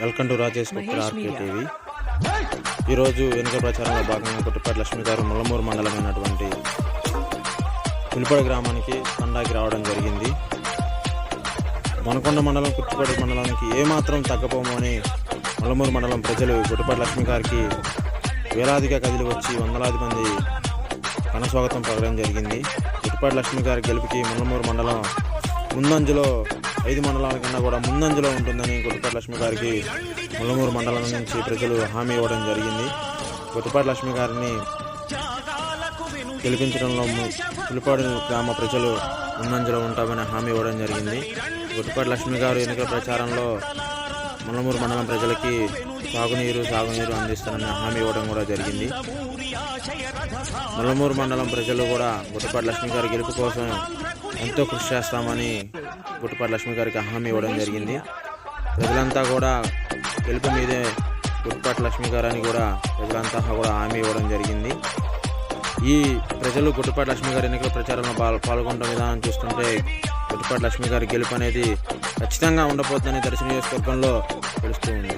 Welcome to Rajesh cooker RK TV. ఈరోజు ఎన్నికల ప్రచారంలో భాగంగా కొట్టుపాటి లక్ష్మి గారు ముల్లమూరు మండలమైనటువంటి పులిపడి గ్రామానికి తండాకి రావడం జరిగింది. మనకొండ మండలం కుట్టుపాటి మండలానికి ఏమాత్రం తగ్గపోమని ముల్లమూరు మండలం ప్రజలు గుట్టుపాటి లక్ష్మి గారికి వేలాదిగా కదిలి వచ్చి వందలాది మంది ఘనస్వాగతం పలకడం జరిగింది. గుట్టుపాటి లక్ష్మి గారి గెలుపుకి ముల్లమూరు మండలం ముందంజలో ఐదు మండలాల కన్నా కూడా ముందంజలో ఉంటుందని గుట్టుపాటి లక్ష్మి గారికి ముల్లమూరు మండలం నుంచి ప్రజలు హామీ ఇవ్వడం జరిగింది. గుట్టుపాటి లక్ష్మి గారిని గెలిపించడంలో పులిపాడు గ్రామ ప్రజలు ముందంజలో ఉంటామని హామీ ఇవ్వడం జరిగింది. గుట్టుపాటి లక్ష్మి గారు ఎన్నికల ప్రచారంలో ముల్లమూరు మండలం ప్రజలకి సాగునీరు సాగునీరు అందిస్తానని హామీ ఇవ్వడం కూడా జరిగింది. ముల్లమూరు మండలం ప్రజలు కూడా గుట్టుపాటి లక్ష్మి గారి గెలుపు కోసం ఎంతో కృషి చేస్తామని గుట్టుపాటి లక్ష్మి గారికి హామీ ఇవ్వడం జరిగింది. ప్రజలంతా కూడా గెలుపు మీదే గుట్టపాటి లక్ష్మి గారు అని కూడా ప్రజలంతా కూడా హామీ ఇవ్వడం జరిగింది. ఈ ప్రజలు గుట్టుపాటి లక్ష్మి గారి ఎన్నికల ప్రచారంలో పాల్- పాల్గొనడం విధానం చూస్తుంటే గుట్టుపాటి లక్ష్మి గారి గెలుపు అనేది ఖచ్చితంగా ఉండబోతుందని దర్శన నియోజకవర్గంలో తెలుస్తూ ఉంది.